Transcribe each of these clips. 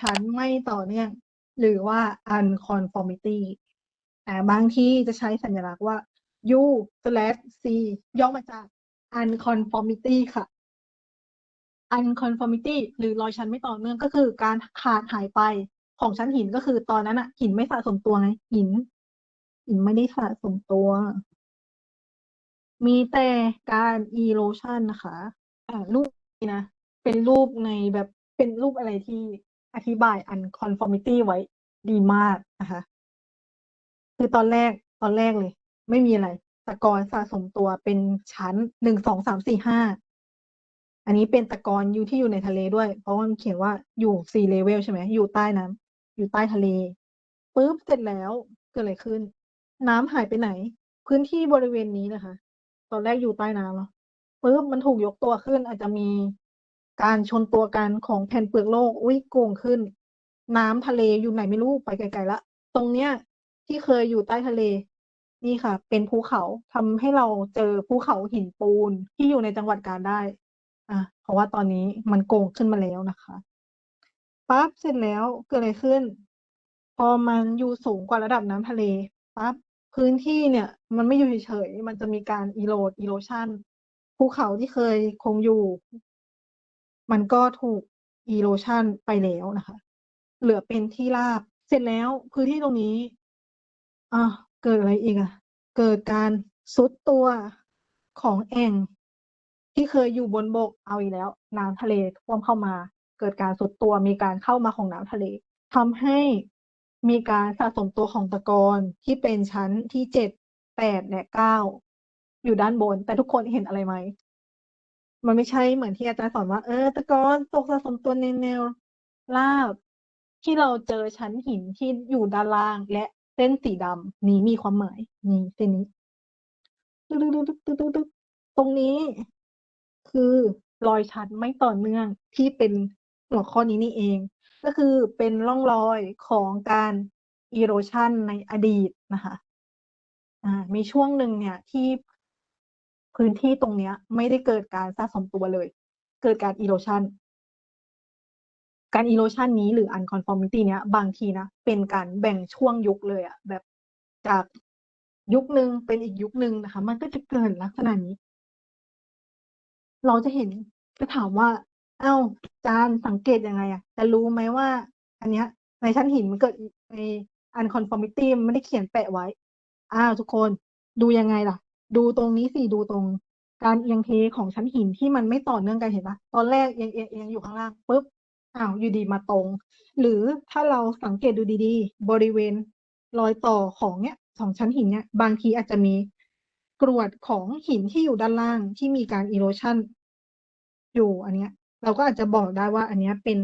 ชั้นไม่ต่อเนื่อง หรือว่า unconformity อ่าบางที่จะใช้สัญลักษณ์ว่า u slash c ย่อมาจาก unconformity ค่ะ unconformity หรือรอยชั้นไม่ต่อเนื่องก็คือการขาดหายไปของชั้นหินก็คือตอนนั้นอะหินไม่สะสมตัวไงหิน หินไม่ได้สะสมตัว มีแต่การ erosion นะคะ อ่ารูปนี้นะเป็นรูปในแบบเป็นรูปอะไรที่ อธิบาย unconformity ไว้ดีมากนะคะ คือตอนแรกตอนแรกเลย ไม่มีอะไรตะกอนสะสมตัวเป็นชั้นหนึ่งสองสามสี่ห้าอันนี้เป็นตะกอนอยู่ที่อยู่ในทะเลด้วย เพราะว่ามันเขียนว่าอยู่ sea level ใช่ไหมอยู่ใต้น้ำอยู่ใต้ทะเลปุ๊บเสร็จแล้วเกิดอะไรขึ้น น้ำหายไปไหน พื้นที่บริเวณนี้นะคะ ตอนแรกอยู่ใต้น้ำเนาะปุ๊บมันถูกยกตัวขึ้น อาจจะมี การชนตัวกันของแผ่นเปลือกโลกอุ้ยโก่งขึ้น น้ำทะเลอยู่ไหนไม่รู้ไปไกลๆละ ตรงเนี้ยที่เคยอยู่ใต้ทะเล นี่ค่ะ เป็นภูเขาทำให้เราเจอภูเขาหินปูนที่อยู่ในจังหวัดกาญได้ อะเพราะว่าตอนนี้มันโก่งขึ้นมาแล้วนะคะปั๊บเสร็จแล้วเกิดอะไรขึ้น พอมันอยู่สูงกว่าระดับน้ำทะเลปั๊บพื้นที่เนี่ย มันไม่อยู่เฉยๆมันจะมีการอีโรดอีโรชันภูเขาที่เคยคงอยู่ มันก็ถูกอีโรชันไปแล้วนะคะ เหลือเป็นที่ราบ เสร็จแล้วพื้นที่ตรงนี้อะเกิดอะไรอีกอะเกิดการซุดตัวของแอ่งที่เคยอยู่บนบกเอาอีกแล้ว น้ำทะเลท่วมเข้ามา เกิดการซุดตัวมีการเข้ามาของน้ำทะเลทำให้มีการสะสมตัวของตะกอนที่เป็นชั้นที่เจ็ดแปดและเก้าอยู่ด้านบน แต่ทุกคนเห็นอะไรไหม มันไม่ใช่เหมือนที่อาจารย์สอนว่าเออตะกอนตกสะสมตัวในแนวราบ ที่เราเจอชั้นหินที่อยู่ด้านล่างและเส้นสีดำนี้มีความหมายนี่เส้นนี้ตรงนี้ คือรอยชั้นไม่ต่อเนื่องที่เป็นหัวข้อนี้นี่เอง ก็คือเป็นร่องรอยของการอีโรชันในอดีตนะคะ อ่า มีช่วงหนึ่งเนี่ยที่ พื้นที่ตรงเนี้ย ไม่ได้เกิดการสะสมตัวเลย เกิดการอีโรชันการอีโรชันนี้หรือ unconformity เนี้ยบางทีนะ เป็นการแบ่งช่วงยุคเลยอะแบบจากยุคหนึ่งเป็นอีกยุคหนึ่งนะคะ มันก็จะเกิดลักษณะนี้ เราจะเห็นจะถามว่า เอ้าจานสังเกตยังไงอะจะรู้ไหมว่า อันเนี้ย ในชั้นหินมันเกิดใน unconformity มันไม่ได้เขียนแปะไว้ อ้าวทุกคนดูยังไงล่ะ ดูตรงนี้สิดูตรงการเอียงเทของชั้นหินที่มันไม่ต่อเนื่องกันเห็นปะตอนแรกเอียงเอียงเอียงอยู่ข้างล่างปุ๊บอ้าวอยู่ดีมาตรง หรือถ้าเราสังเกตดูดีๆ บริเวณรอยต่อของเนี้ยสองชั้นหินเนี้ยบางทีอาจจะมีกรวดของหินที่อยู่ด้านล่างที่มีการอีโรชันอยู่อันเนี้ย เราก็อาจจะบอกได้ว่า อันเนี้ยเป็น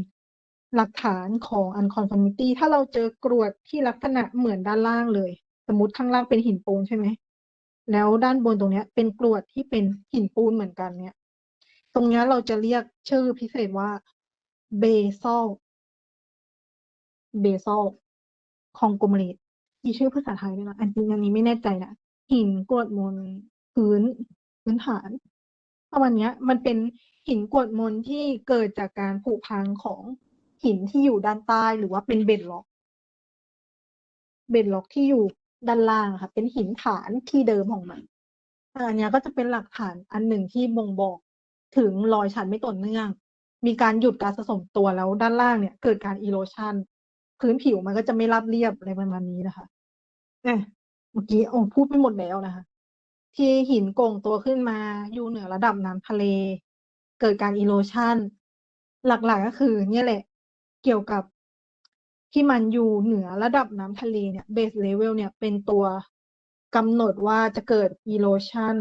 หลักฐานของ unconformity ถ้าเราเจอกรวดที่ลักษณะเหมือนด้านล่างเลย สมมติข้างล่างเป็นหินปูนใช่ไหม แล้วด้านบนตรงเนี้ย เป็นกรวดที่เป็นหินปูนเหมือนกันเนี่ย ตรงเนี้ยเราจะเรียกชื่อพิเศษว่าเบซ a ลเบซ a ลคองโกมเลตมีชื่อภาษาไทยด้วยนะอันจริงอันนี้ไม่แน่ใจนะหินกรวดมนพื้นพื้นฐานประมาณเนี้ยมันเป็นหินกรวดมนที่เกิดจากการผุพังของหินที่อยู่ด้านใต้หรือว่าเป็นเบ็ดล็อก เบ็ดล็อกที่อยู่ ด้านล่างค่ะ เป็นหินฐานที่เดิมของมันอันนี้ก็จะเป็นหลักฐานอันหนึ่งที่บ่งบอกถึงรอยชันไม่ต่อเนื่อง มีการหยุดการสะสมตัวแล้วด้านล่างเนี่ย เกิดการอีโรชันพื้นผิวมันก็จะไม่ราบเรียบอะไรประมาณนี้นะคะเนี่ยเมื่อกี้โอ้พูดไปหมดแล้วนะคะ ที่หินโก่งตัวขึ้นมาอยู่เหนือระดับน้ำทะเล เกิดการอีโรชันหลักๆก็คือเนี่ยแหละ เกี่ยวกับ ที่มันอยู่เหนือระดับน้ำทะเลเนี่ยเบสเลเวลเนี่ยเป็นตัวกำหนดว่าจะเกิด erosion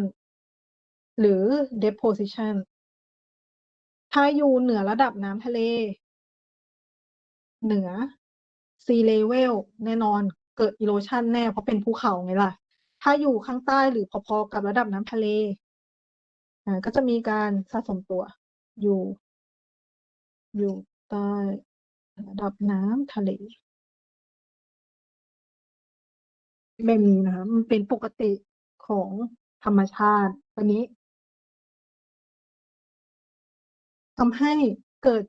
หรือ deposition ถ้าอยู่เหนือระดับน้ำทะเล เหนือ sea level แน่นอนเกิด erosion แน่เพราะเป็นภูเขาไงล่ะ ถ้าอยู่ข้างใต้หรือพอๆกับระดับน้ำทะเลอ่าก็จะมีการสะสมตัวอยู่ อยู่ใต้ ระดับน้ำทะเล แบบนี้นะคะ มันเป็นปกติของธรรมชาติวันนี้ทำให้เกิด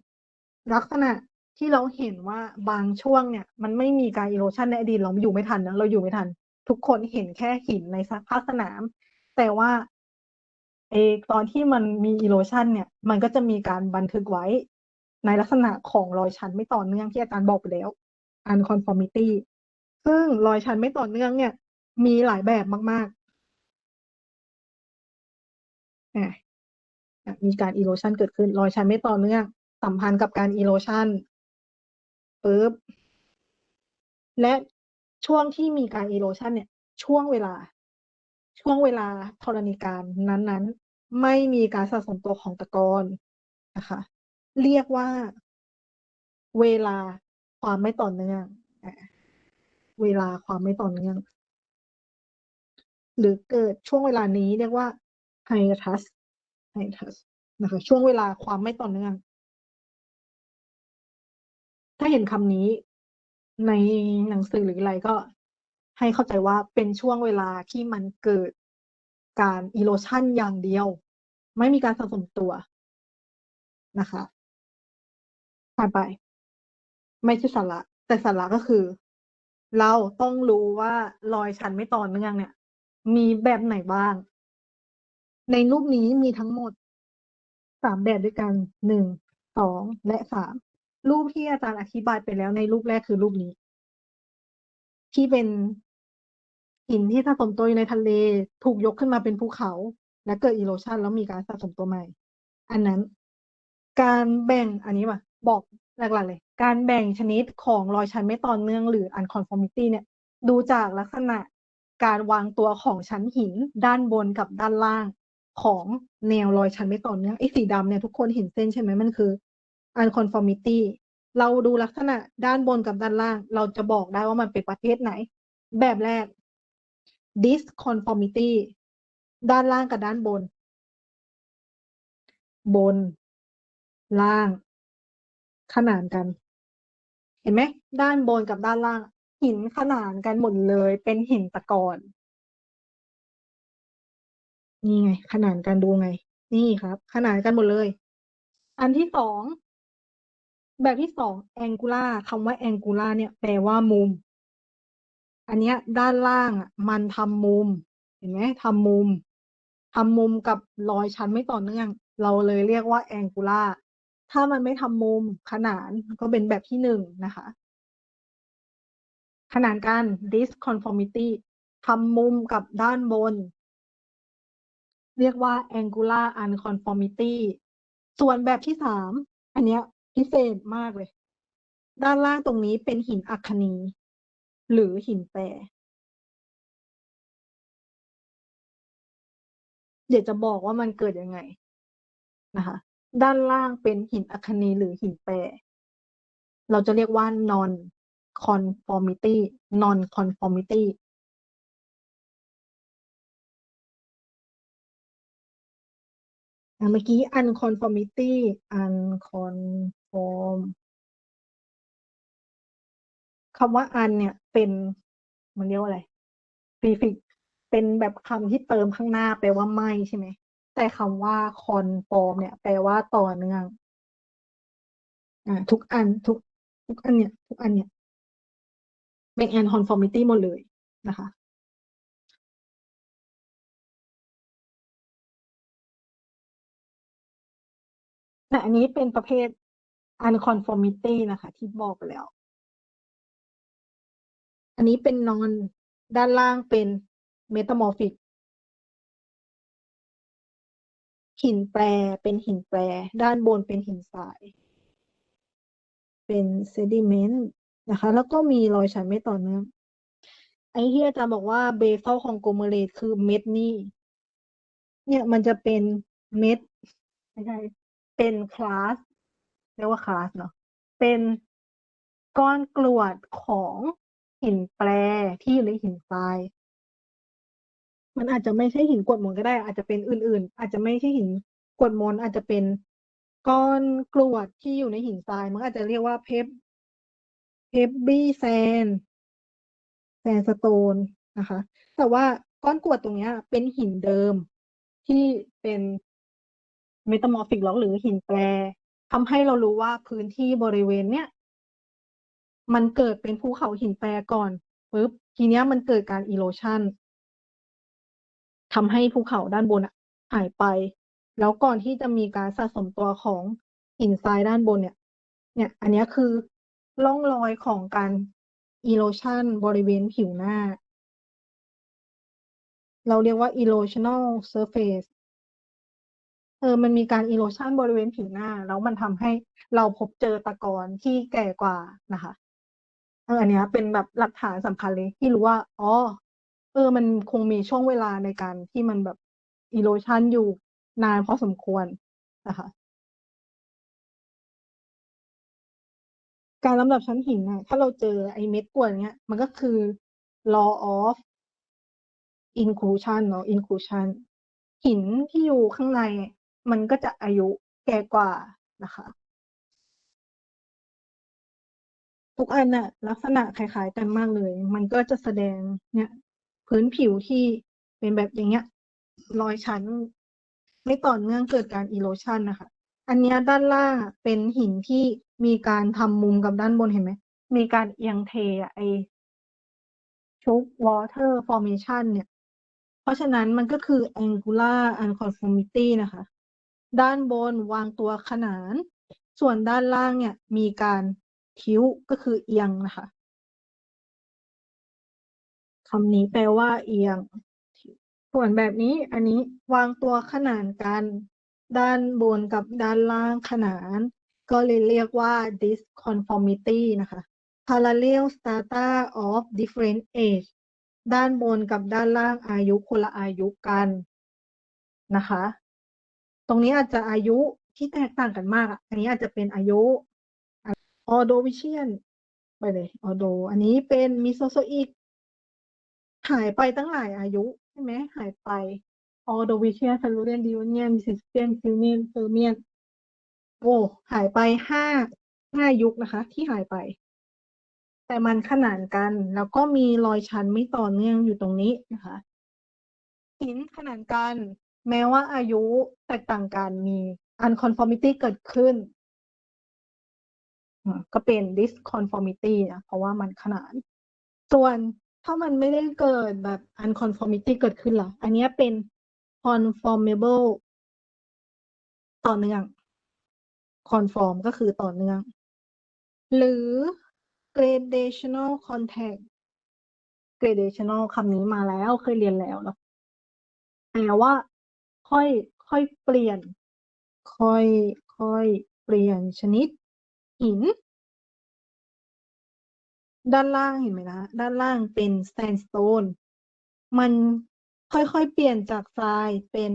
ลักษณะที่เราเห็นว่าบางช่วงเนี่ย มันไม่มีการอีโรชันในอดีตเราอยู่ไม่ทันนะเราอยู่ไม่ทัน ทุกคนเห็นแค่หินในภาคสนาม แต่ว่าเอตอนที่มันมีอีโรชันเนี่ย มันก็จะมีการบันทึกไว้ ในลักษณะของรอยชันไม่ต่อเนื่องที่อาจารย์บอกไปแล้ว unconformity ซึ่งรอยชันไม่ต่อเนื่องเนี่ย มีหลายแบบมากๆมีการอีโรชันเกิดขึ้น รอยชันไม่ต่อเนื่อง สัมพันธ์กับการอีโรชันปึ๊บและช่วงที่มีการอีโรชันเนี่ย ช่วงเวลา ช่วงเวลาธรณีการนั้นๆ ไม่มีการสะสมตัวของตะกอนนะคะ เรียกว่า เวลาความไม่ต่อเนื่องเวลาความไม่ต่อเนื่อง หรือเกิดช่วงเวลานี้เรียกว่า hiatus hiatus นะคะช่วงเวลาความไม่ต่อเนื่อง ถ้าเห็นคำนี้ในหนังสือหรืออะไรก็ให้เข้าใจว่าเป็นช่วงเวลาที่มันเกิดการอีโรชันอย่างเดียว ไม่มีการสะสมตัวนะคะ ผ่านไป ไม่ใช่สาระ แต่สาระก็คือ เราต้องรู้ว่ารอยชันไม่ต่อเนื่องเนี่ย มีแบบไหนบ้าง ในรูปนี้มีทั้งหมดสามแบบด้วยกันหนึ่งสองและสามรูปที่อาจารย์อธิบายไปแล้วในรูปแรกคือรูปนี้ ที่เป็นหินที่สะสมตัวอยู่ในทะเลถูกยกขึ้นมาเป็นภูเขา และเกิดอีโรชันแล้วมีการสะสมตัวใหม่ อันนั้น การแบ่งอันนี้มา บอกหลักๆเลย การแบ่งชนิดของรอยชันไม่ต่อเนื่องหรือ unconformity เนี่ย ดูจากลักษณะการวางตัวของชั้นหินด้านบนกับด้านล่างของแนวรอยชันไม่ต่อเนื่องไอ้สีดำเนี่ยทุกคนเห็นเส้นใช่ไหมมันคือ unconformity เราดูลักษณะด้านบนกับด้านล่าง เราจะบอกได้ว่ามันเป็นประเภทไหน แบบแรก disconformity ด้านล่างกับด้านบน บน ล่าง ขนานกัน เห็นไหมด้านบนกับด้านล่าง หินขนานกันหมดเลยเป็นหินตะกอนนี่ไง ขนานกันดูไง นี่ครับ ขนานกันหมดเลย อันที่สอง แบบที่สอง angular คำว่า angular เนี่ย แปลว่ามุม อันเนี้ย ด้านล่างอะ มันทำมุม เห็นไหมทำมุมทำมุมกับรอยชั้นไม่ต่อเนื่อง เราเลยเรียกว่า angular ถ้ามันไม่ทำมุมขนานก็เป็นแบบที่หนึ่งนะคะ ขนานกัน disconformity ทำมุมกับด้านบน เรียกว่า angular unconformity ส่วนแบบที่สามอันเนี้ยพิเศษมากเลย ด้านล่างตรงนี้เป็นหินอัคคนี หรือหินแปรเดี๋ยวจะบอกว่ามันเกิดยังไงนะคะ ด้านล่างเป็นหินอัคนีหรือหินแปร เราจะเรียกว่า non conformity non conformity เมื่อกี้ unconformity unconform คำว่า un เนี่ย เป็นมันเรียกว่าอะไร prefix เป็นแบบคำที่เติมข้างหน้าแปลว่าไม่ใช่ไหม แต่คำว่า conform เนี่ย แปลว่าต่อเนื่องอ่าทุกอันทุก ทุกอันเนี่ย ทุกอันเนี่ยเป็น unconformity หมดเลยนะคะแต่อันนี้เป็นประเภท unconformity นะคะ ที่บอกไปแล้ว อันนี้เป็น non ด้านล่างเป็น metamorphic หินแปรเป็นหินแปร ด้านบนเป็นหินทราย เป็น sediment นะคะ แล้วก็มีรอยฉันไม่ต่อเนื่องไอ้ที่อาจารย์บอกว่า basal conglomerate คือเม็ดนี่ เนี่ยมันจะเป็นเม็ดไม่ใช่เป็นคลาสเรียกว่าคลาสเนาะเป็นก้อนกรวดของหินแปรที่อยู่ในหินทราย มันอาจจะไม่ใช่หินกรวดมนก็ได้ อาจจะเป็นอื่น ๆ อาจจะไม่ใช่หินกรวดมนอาจจะเป็นก้อนกรวดที่อยู่ในหินทราย มันอาจจะเรียกว่าเพปเพปบี้แซนแซนสโตนนะคะ แต่ว่าก้อนกรวดตรงนี้เป็นหินเดิมที่เป็นเมตามอร์ฟิกล็อกหรือหินแปรทำให้เรารู้ว่าพื้นที่บริเวณเนี้ยมันเกิดเป็นภูเขาหินแปรก่อนปุ๊บทีเนี้ยมันเกิดการ erosion ทำให้ภูเขาด้านบนอะหายไป แล้วก่อนที่จะมีการสะสมตัวของหินทรายด้านบนเนี่ย เนี่ย อันนี้คือร่องรอยของการ erosion บริเวณผิวหน้า เราเรียกว่า erosional surface เออมันมีการ erosion บริเวณผิวหน้า แล้วมันทำให้เราพบเจอตะกอนที่แก่กว่านะคะเอออันนี้เป็นแบบหลักฐานสำคัญเลยที่รู้ว่า อ๋อ เออ มันคงมีช่วงเวลาในการที่มันแบบ erosion อยู่นานพอสมควรนะคะ การลำดับชั้นหินน่ะถ้าเราเจอไอ้เม็ดกรวดเนี้ย มันก็คือ law of inclusion เนาะ inclusion หินที่อยู่ข้างใน มันก็จะอายุแก่กว่านะคะ ทุกอันน่ะ ลักษณะคล้ายๆกันมากเลย มันก็จะแสดงเนี่ย พื้นผิวที่เป็นแบบอย่างเงี้ยรอยชั้น ไม่ต่อเนื่องเกิดการ erosion นะคะ อันนี้ด้านล่างเป็นหินที่มีการทำมุมกับด้านบนเห็นไหม มีการเอียงเทอะไอชุบ water formation เนี่ย เพราะฉะนั้นมันก็คือ angular unconformity นะคะ ด้านบนวางตัวขนาน ส่วนด้านล่างเนี่ยมีการทิ้วก็คือเอียงนะคะ คำนี้แปลว่า เอียง ส่วนแบบนี้ อันนี้วางตัวขนานกัน ด้านบนกับด้านล่างขนาน ก็เลยเรียกว่า disconformity นะคะ parallel strata of different age ด้านบนกับด้านล่างอายุคนละอายุกันนะคะ ตรงนี้อาจจะอายุที่แตกต่างกันมากอะอันนี้อาจจะเป็นอายุ Ordovician ไปเลย Ordo อันนี้เป็น Mesozoic หายไปตั้งหลายอายุใช่ไหมหายไป Ordovician Silurian Devonian Mississippian Permian Permian โอ้หายไปห้าห้ายุคนะคะ ที่หายไป แต่มันขนานกัน แล้วก็มีรอยชั้นไม่ต่อเนื่องอยู่ตรงนี้นะคะหินขนานกันแม้ว่าอายุแตกต่างกันมี unconformity เกิดขึ้น ก็เป็น disconformity นะเพราะว่ามันขนาน ส่วน ถ้ามันไม่ได้เกิดแบบ unconformity เกิดขึ้นล่ะอันนี้เป็น conformable ต่อเนื่อง conform ก็คือต่อเนื่อง หรือ gradational contact gradational คำนี้มาแล้วเคยเรียนแล้วเนาะแปลว่าค่อยค่อยเปลี่ยน ค่อยค่อยเปลี่ยนชนิดหิน ด้านล่างเห็นไหมนะ ด้านล่างเป็น sandstone มันค่อยๆ เปลี่ยนจากทรายเป็น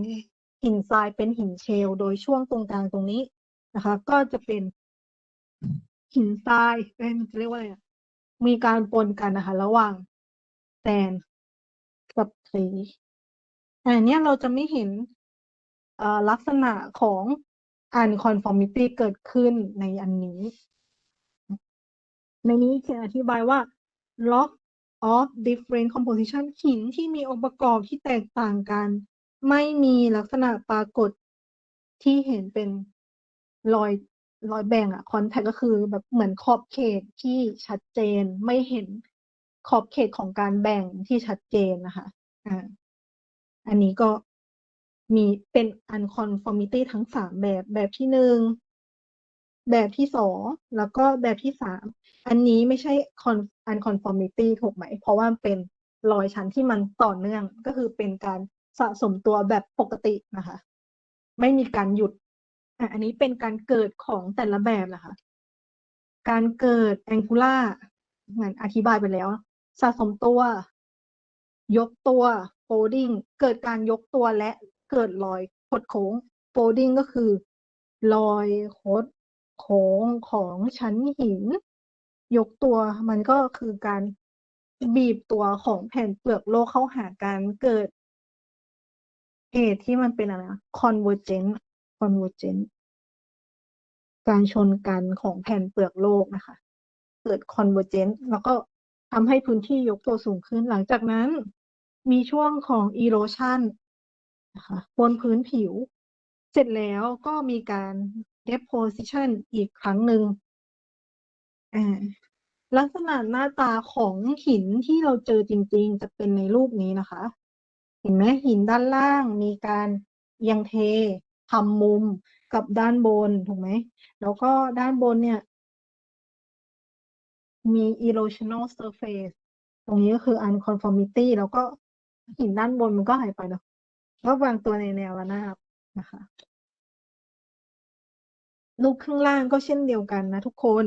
หินทรายเป็นหินเชล โดยช่วงตรงกลางตรงนี้นะคะ ก็จะเป็นหินทรายเอ้ยมันจะเรียกว่าอะไรมีการปนกันนะคะ ระหว่างแซนกับคลีแต่อันเนี้ยเราจะไม่เห็นลักษณะของ unconformity เกิดขึ้นในอันนี้ ในนี้เขียนอธิบายว่า rock of different composition หินที่มีองค์ประกอบที่แตกต่างกัน ไม่มีลักษณะปรากฏที่เห็นเป็นรอยรอยแบ่งอะ contact ก็คือแบบเหมือนขอบเขตที่ชัดเจน ไม่เห็นขอบเขตของการแบ่งที่ชัดเจนนะคะอ่าอันนี้ก็มีเป็น unconformity ทั้งสามแบบแบบที่หนึ่ง แบบที่สองแล้วก็แบบที่สามอันนี้ไม่ใช่ con- unconformity ถูกไหม เพราะว่ามันเป็นรอยชั้นที่มันต่อเนื่องก็คือเป็นการสะสมตัวแบบปกตินะคะ ไม่มีการหยุดอะอันนี้เป็นการเกิดของแต่ละแบบนะคะ การเกิด angular เหมือนอธิบายไปแล้ว สะสมตัว ยกตัว folding เกิดการยกตัวและเกิดรอยคดโค้ง folding ก็คือรอยคด โค้งของชั้นหิน ยกตัวมันก็คือการบีบตัวของแผ่นเปลือกโลกเข้าหากันเกิดเหตุที่มันเป็นอะไรนะ convergent convergent การชนกันของแผ่นเปลือกโลกนะคะ เกิด convergent แล้วก็ทำให้พื้นที่ยกตัวสูงขึ้นหลังจากนั้น มีช่วงของ erosion นะคะบนพื้นผิว เสร็จแล้วก็มีการ deposition อีกครั้งหนึ่งลักษณะหน้าตาของหินที่เราเจอจริง ๆ จะเป็นในรูปนี้นะคะ เห็นไหมหินด้านล่างมีการเอียงเททำมุมกับด้านบนถูกไหม แล้วก็ด้านบนเนี่ย มี erosional surface ตรงนี้ก็คือ unconformity แล้วก็หินด้านบนมันก็หายไปเนาะก็วางตัวในแนวระนาบนะคะ รูปข้างล่างก็เช่นเดียวกันนะทุกคน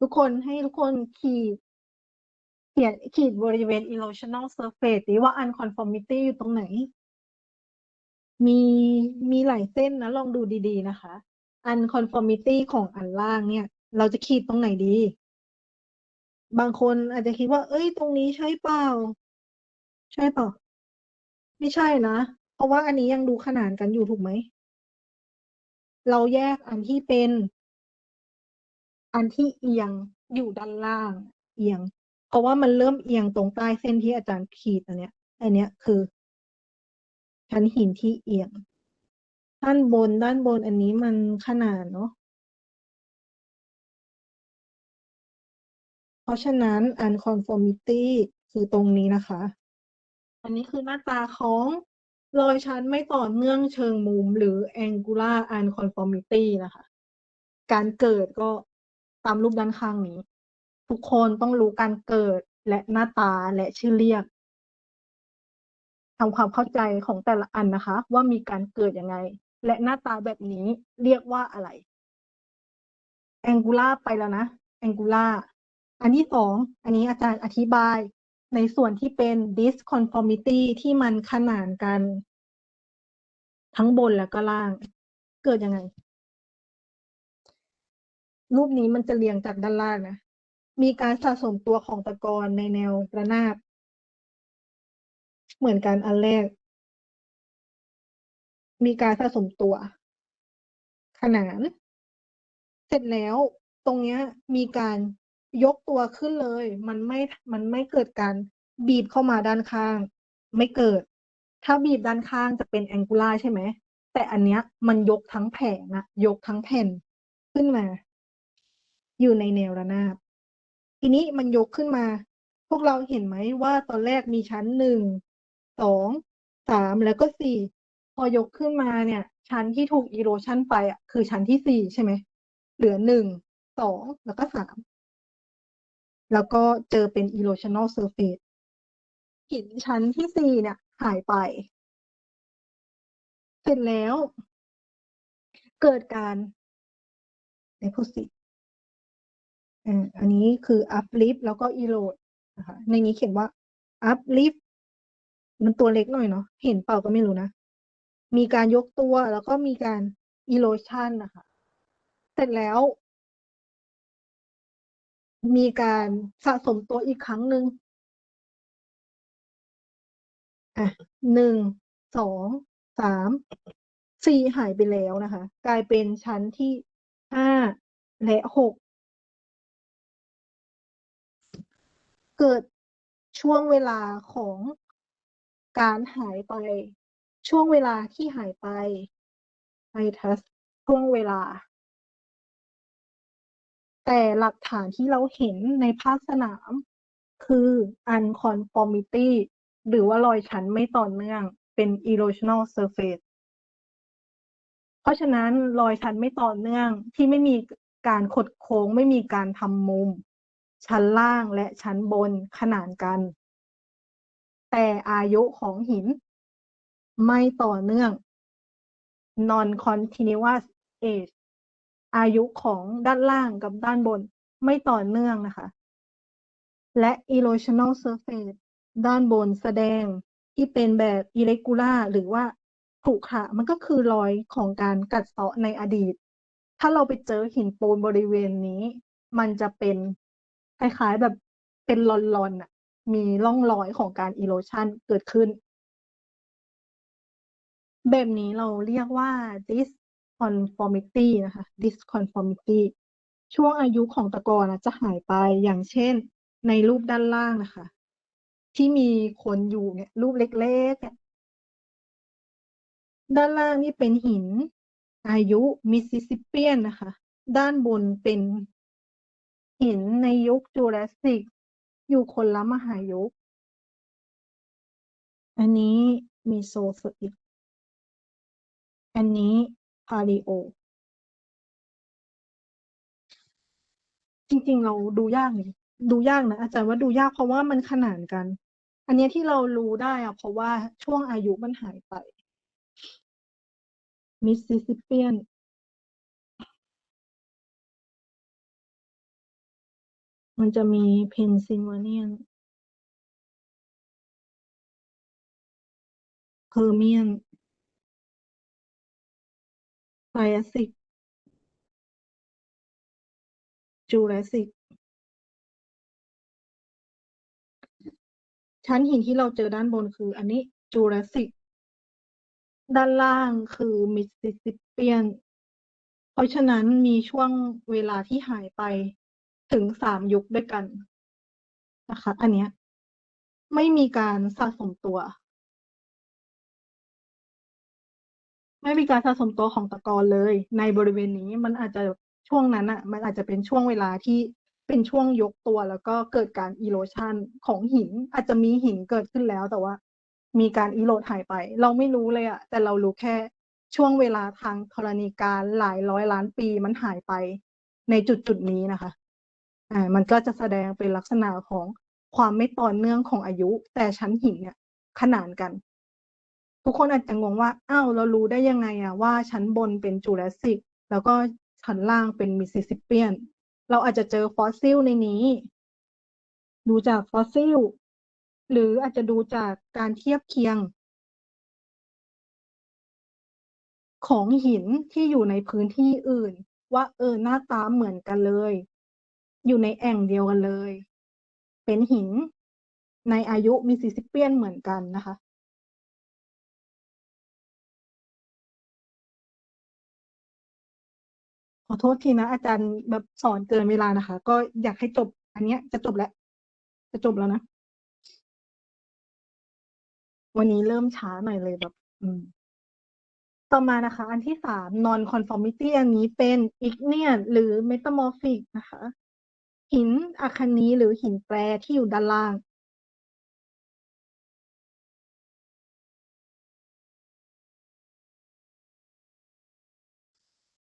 ทุกคนให้ทุกคนขีดเขียนขีดบริเวณ erosional surface ดีว่า unconformity อยู่ตรงไหน มีมีหลายเส้นนะ ลองดูดีๆนะคะ unconformity ของอันล่างเนี่ย เราจะขีดตรงไหนดี บางคนอาจจะคิดว่า เอ้ย ตรงนี้ใช่เปล่า ใช่เปล่า ไม่ใช่นะ เพราะว่าอันนี้ยังดูขนานกันอยู่ถูกไหม เราแยกอันที่เป็น อันที่เอียงอยู่ด้านล่างเอียง เพราะว่ามันเริ่มเอียงตรงใต้เส้นที่อาจารย์ขีดอันเนี้ย อันเนี้ยคือ ชั้นหินที่เอียง ด้านบนด้านบนอันนี้มันขนานเนาะเพราะฉะนั้น unconformity คือตรงนี้นะคะ อันนี้คือหน้าตาของ รอยชั้นไม่ต่อเนื่องเชิงมุม หรือ angular unconformity นะคะ การเกิดก็ตามรูปด้านข้างนี้ ทุกคนต้องรู้การเกิดและหน้าตาและชื่อเรียกทำความเข้าใจของแต่ละอันนะคะ ว่ามีการเกิดยังไง และหน้าตาแบบนี้เรียกว่าอะไร angular ไปแล้วนะ angular อันที่สอง อันนี้อาจารย์อธิบาย ในส่วนที่เป็น disconformity ที่มันขนานกัน ทั้งบนแล้วก็ล่าง เกิดยังไง รูปนี้มันจะเรียงจากด้านล่างนะ มีการสะสมตัวของตะกอนในแนวระนาบ เหมือนกันอันแรก มีการสะสมตัว ขนาน เสร็จแล้วตรงเนี้ยมีการ ยกตัวขึ้นเลย มันไม่มันไม่เกิดการบีบเข้ามาด้านข้าง ไม่เกิด ถ้าบีบด้านข้างจะเป็นแองกูล่าใช่ไหมแต่อันเนี้ยมันยกทั้งแผงอะยกทั้งแผ่นขึ้นมา อยู่ในแนวระนาบ ทีนี้มันยกขึ้นมา พวกเราเห็นไหมว่าตอนแรกมีชั้นหนึ่งสองสามแล้วก็สี่พอยกขึ้นมาเนี่ย ชั้นที่ถูกอีโรชันไปอะคือชั้นที่สี่ใช่ไหมเหลือหนึ่งสองแล้วก็สาม แล้วก็เจอเป็น erosional surface หินชั้นที่สี่เนี่ยหายไป เสร็จแล้ว เกิดการ deposit อันนี้คือ uplift แล้วก็ erode นะคะในนี้เขียนว่า uplift มันตัวเล็กหน่อยเนาะเห็นเปล่าก็ไม่รู้นะ มีการยกตัวแล้วก็มีการ erosion นะคะ เสร็จแล้ว มีการสะสมตัวอีกครั้งหนึ่งอะหนึ่งสองสามสี่หายไปแล้วนะคะ กลายเป็นชั้นที่ห้าและหกเกิดช่วงเวลาของการหายไป ช่วงเวลาที่หายไปไอทัสช่วงเวลา แต่หลักฐานที่เราเห็นในภาคสนาม คือ unconformity หรือว่ารอยชั้นไม่ต่อเนื่องเป็น erosional surface เพราะฉะนั้นรอยชั้นไม่ต่อเนื่องที่ไม่มีการขดโค้งไม่มีการทำมุม ชั้นล่างและชั้นบนขนานกัน แต่อายุของหิน ไม่ต่อเนื่อง non continuous age อายุของด้านล่างกับด้านบนไม่ต่อเนื่องนะคะ และ erosional surface ด้านบนแสดงที่เป็นแบบ irregular หรือว่าขรุขระมันก็คือรอยของการกัดเซาะในอดีต ถ้าเราไปเจอหินปูนบริเวณนี้ มันจะเป็นคล้ายๆแบบเป็นลอนๆอะ มีร่องรอยของการ erosion เกิดขึ้น แบบนี้เราเรียกว่า this conformity นะคะ disconformity ช่วงอายุของตะกอนะจะหายไปอย่างเช่น ในรูปด้านล่างนะคะ ที่มีคนอยู่เนี่ยรูปเล็กๆเนี่ยด้านล่างนี่เป็นหิน อายุมิสซิสซิปเปียนนะคะ ด้านบนเป็นหินในยุคจูราสสิก อยู่คนละมหายุค อันนี้มีโซโซอิกอันนี้ พาลิโอ จริง ๆ เราดูยากนี่ดูยากนะอาจารย์ว่าดูยากเพราะว่ามันขนานกัน อันเนี้ยที่เรารู้ได้อะเพราะว่าช่วงอายุมันหายไป มิสซิสซิปเปียนมันจะมีเพนซิลเวเนียนเพอร์เมียน ไทรอาสสิกจูราสสิกชั้นหินที่เราเจอด้านบนคือ อันนี้จูราสสิกด้านล่างคือมิสซิสซิปเปียน เพราะฉะนั้นมีช่วงเวลาที่หายไปถึงสามยุคด้วยกันนะคะ อันเนี้ยไม่มีการสะสมตัว ไม่มีการสะสมตัวของตะกอนเลย ในบริเวณนี้มันอาจจะช่วงนั้นอะ มันอาจจะเป็นช่วงเวลาที่เป็นช่วงยกตัวแล้วก็เกิดการอีโรชันของหิน อาจจะมีหินเกิดขึ้นแล้วแต่ว่า มีการอีโรดหายไป เราไม่รู้เลยอะแต่เรารู้แค่ช่วงเวลาทางธรณีการหลายร้อยล้านปีมันหายไปในจุดจุดนี้นะคะอ่ามันก็จะแสดงเป็นลักษณะของความไม่ต่อเนื่องของอายุ แต่ชั้นหินเนี่ยขนานกัน ทุกคนอาจจะงงว่าอ้าวเรารู้ได้ยังไงอะว่าชั้นบนเป็นจูราสสิกแล้วก็ชั้นล่างเป็นมิสซิสซิปเปียน เราอาจจะเจอฟอสซิลในนี้ ดูจากฟอสซิล หรืออาจจะดูจากการเทียบเคียง ของหินที่อยู่ในพื้นที่อื่น ว่าเออหน้าตาเหมือนกันเลย อยู่ในแอ่งเดียวกันเลย เป็นหินในอายุมิสซิสซิปเปียนเหมือนกันนะคะ ขอโทษทีนะ อาจารย์แบบสอนเกินเวลานะคะ ก็อยากให้จบ อันเนี้ยจะจบแล้ว จะจบแล้วนะ วันนี้เริ่มช้าหน่อยเลยแบบ อืม ต่อมานะคะ อันที่สาม non conformity อันนี้เป็น igneous หรือ metamorphic นะคะ หินอะคานีหรือหินแปรที่อยู่ด้านล่าง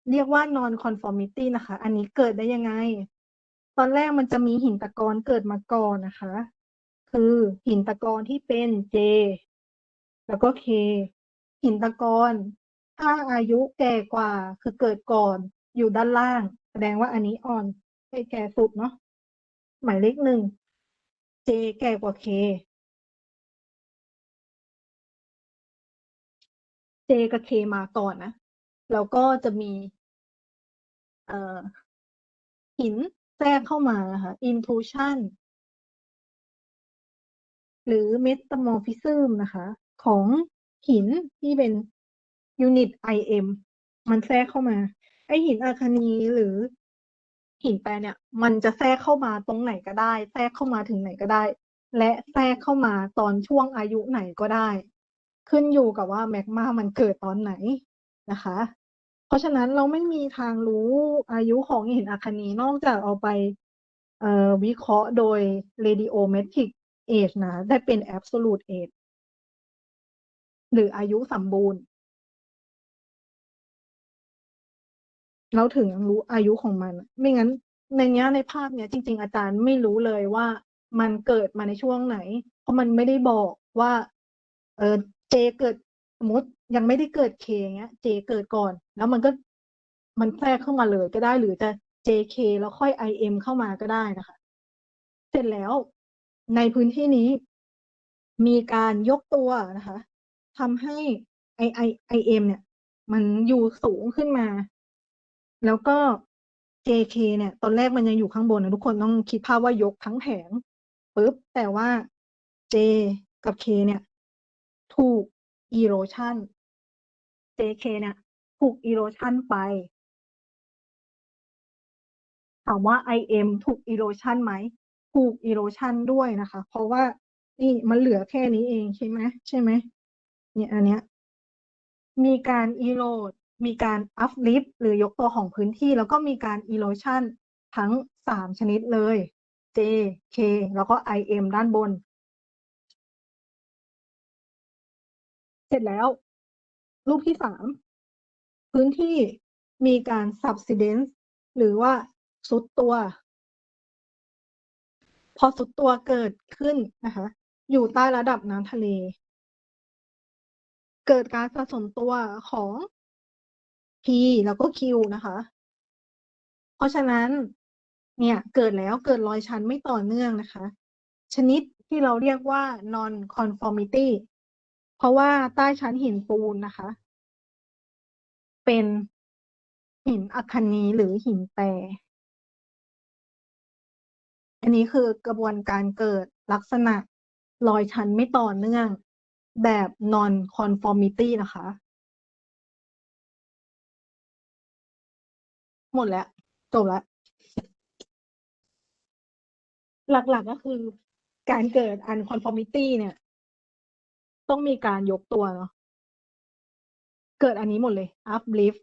เรียกว่า non conformity นะคะ อันนี้เกิดได้ยังไง ตอนแรกมันจะมีหินตะกอนเกิดมาก่อนนะคะ คือหินตะกอนที่เป็น J แล้วก็ K หินตะกอนถ้าอายุแก่กว่าคือเกิดก่อนอยู่ด้านล่าง แสดงว่าอันนี้อ่อนให้แก่สุดเนาะหมายเลขหนึ่ง J แก่กว่า K J กับ K มาก่อนนะ แล้วก็จะมี หินแทรกเข้ามาค่ะ intrusion หรือ metamorphism นะคะ ของหินที่เป็นยูนิต IM มันแทรกเข้ามา ไอหินอาคานีหรือหินแปรเนี่ย มันจะแทรกเข้ามาตรงไหนก็ได้ แทรกเข้ามาถึงไหนก็ได้ และแทรกเข้ามาตอนช่วงอายุไหนก็ได้ ขึ้นอยู่กับว่าแมกมามันเกิดตอนไหนนะคะ ราะฉะนั้นเราไม่มีทางรู้อายุของหินอาคานีนอกจากเอาไปเออวิเคราะห์โดย radiometric age นะ ได้เป็น absolute age หรืออายุสมบูรณ์ เราถึงรู้อายุของมัน ไม่งั้น ในเนี้ยในภาพเนี้ยจริง ๆ อาจารย์ไม่รู้เลยว่ามันเกิดมาในช่วงไหน เพราะมันไม่ได้บอกว่า เออเจเกิดสมมติ ยังไม่ได้เกิดเคเงี้ย เจเกิดก่อน แล้วมันก็มันแทรกเข้ามาเลยก็ได้หรือจะ JK แล้วค่อย IM เข้ามาก็ได้นะคะ เสร็จแล้วในพื้นที่นี้มีการยกตัวนะคะทำให้ I I IM เนี่ย มันอยู่สูงขึ้นมา แล้วก็ JK เนี่ย ตอนแรกมันยังอยู่ข้างบนนะทุกคนต้องคิดภาพว่ายกทั้งแผงปุ๊บ แต่ว่า J กับ K เนี่ย ถูก erosion JK เนี่ยถูก erosion ไป ถามว่า IM ถูก erosion ไหม ถูก erosion ด้วยนะคะ เพราะว่านี่มันเหลือแค่นี้เองใช่ไหมใช่ไหมเนี่ยอันเนี้ยมีการ erode มีการ uplift หรือยกตัวของพื้นที่ แล้วก็มีการ erosion ทั้งสามชนิดเลย J K แล้วก็ I M ด้านบน เสร็จแล้ว รูปที่สามพื้นที่มีการ subsidence หรือว่าซุดตัว พอซุดตัวเกิดขึ้นนะคะอยู่ใต้ระดับน้ำทะเล เกิดการสะสมตัวของ P แล้วก็ Q นะคะ เพราะฉะนั้น เนี่ยเกิดแล้วเกิดรอยชั้นไม่ต่อเนื่องนะคะ ชนิดที่เราเรียกว่า non conformity เพราะว่าใต้ชั้นหินปูนนะคะ เป็นหินอัคคนีหรือหินแปร อันนี้คือกระบวนการเกิดลักษณะรอยชั้นไม่ต่อเนื่องแบบ non conformity นะคะ หมดแล้ว จบแล้ว หลักๆก็คือการเกิด unconformity เนี่ย ต้องมีการยกตัวเนาะเกิดอันนี้หมดเลย uplift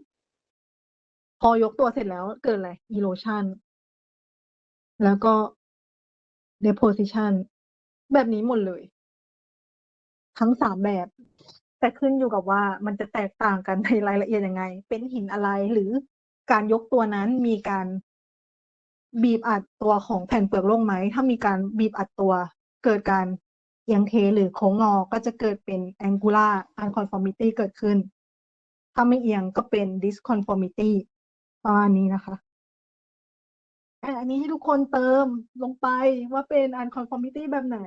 พอยกตัวเสร็จแล้วเกิดอะไร erosion แล้วก็ deposition แบบนี้หมดเลย ทั้งสามแบบ แต่ขึ้นอยู่กับว่ามันจะแตกต่างกันในรายละเอียดยังไง เป็นหินอะไรหรือการยกตัวนั้นมีการบีบอัดตัวของแผ่นเปลือกโลกไหม ถ้ามีการบีบอัดตัว เกิดการ เอียงเทหรือโค้งงอก็จะเกิดเป็น angular unconformity เกิดขึ้น ถ้าไม่เอียงก็เป็น disconformity ประมาณนี้นะคะอะอันนี้ให้ทุกคนเติมลงไปว่าเป็น unconformity แบบไหน